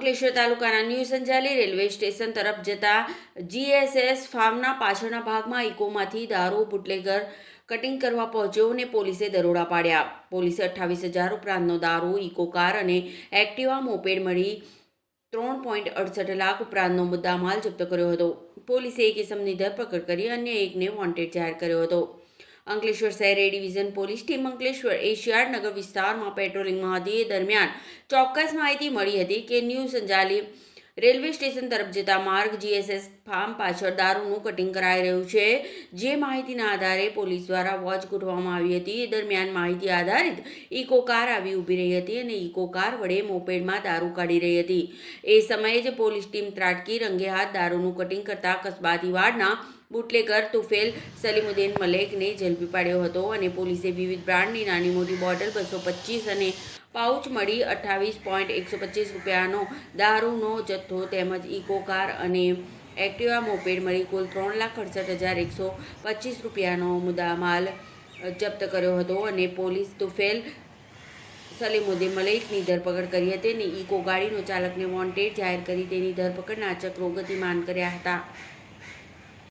અંકલેશ્વર તાલુકાના new Sanjali railway station તરફ જતા જીએસએસ ફાર્મના પાછળના ભાગમાં ઇકોમાંથી દારૂ બુટલેગર કટિંગ કરવા પહોંચ્યો અને પોલીસે દરોડા પાડ્યા. પોલીસે અઠ્ઠાવીસ હજાર ઉપરાંતનો દારૂ, ઇકો કાર અને એક્ટિવા મોપેડ મળી ત્રણ પોઈન્ટ અડસઠ લાખ ઉપરાંતનો મુદ્દામાલ જપ્ત કર્યો હતો. પોલીસે એક ઇસમની ધરપકડ કરી અન્ય એકને વોન્ટેડ જાહેર કર્યો હતો. અંકલેશ્વર શહેર division police team Ankleshwar Asiad Nagar વિસ્તારમાં પેટ્રોલિંગમાં હતી દરમિયાન ચોક્કસ માહિતી મળી હતી કે ન્યૂ સંજાલી રેલવે સ્ટેશન તરફ જતા માર્ગ જીએસએસ ફાર્મ પાછળ દારૂનું કટિંગ કરાઈ રહ્યું છે. જે માહિતીના આધારે પોલીસ દ્વારા વોચ ગોઠવવામાં આવી હતી. દરમિયાન માહિતી આધારિત ઇકો કાર આવી ઊભી રહી હતી અને ઇકો કાર વડે મોપેડમાં દારૂ કાઢી રહી હતી. એ સમયે જ પોલીસ ટીમ ત્રાટકી રંગે હાથ દારૂનું કટિંગ કરતા કસબાતી વાડના બુટલેગર તુફેલ સલીમુદ્દીન મલેકને ઝડપી પાડ્યો હતો અને પોલીસે વિવિધ બ્રાન્ડની નાની મોટી બોટલ બસો પચીસ અને પાઉચ મળી અઠ્ઠાવીસ પોઈન્ટ એકસો પચીસ રૂપિયાનો દારૂનો જથ્થો તેમજ ઇકો કાર અને એક્ટિવા મોપેડ મળી કુલ ત્રણ લાખ અડસઠ હજાર એકસો પચીસ રૂપિયાનો મુદ્દામાલ માલ જપ્ત કર્યો હતો અને પોલીસ તુફેલ સલીમુદ્દીન મલેકની ધરપકડ કરી હતી અને ઇકો ગાડીનો ચાલકને વોન્ટેડ જાહેર કરી તેની ધરપકડના ચક્રો ગતિમાન કર્યા હતા.